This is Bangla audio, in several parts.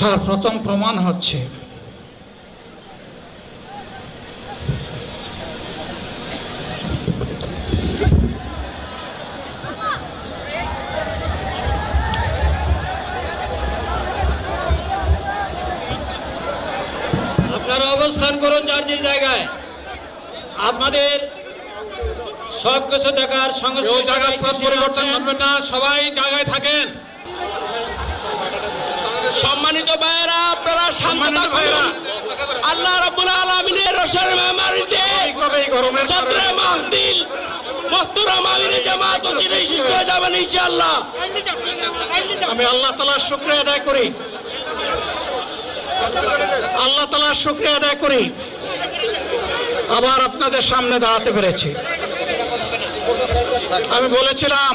তার প্রথম প্রমাণ হচ্ছে। আপনারা অবস্থান করুন যার যে জায়গায়। আপনাদের সব কিছু দেখার সঙ্গে সবাই জায়গায় থাকেন। সম্মানিত ভাইয়েরা আপনারা শান্ত থাকুন। আল্লাহ রাব্বুল আলামিনের রসের গরমের সদরে মাহদিল মহতুরাম আমিনে জামাত অচিরে শিষ্ট হয়ে যাবেন ইনশাআল্লাহ। আমি আল্লাহ তালার শুক্রিয়া আদায় করি। আল্লাহ তালার শুক্রিয়া আদায় করি। আবার আপনাদের সামনে দাঁড়াতে পেরেছি। আমি বলেছিলাম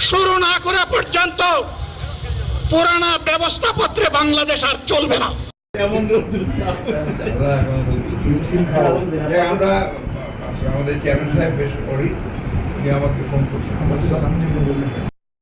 শুরু না করা পর্যন্ত পুরানা ব্যবস্থাপত্রে বাংলাদেশ আর চলবে না। আমরা আচ্ছা, আমাদের চেয়ারম্যান সাহেব বেশ করি আমাকে ফোন করছেন।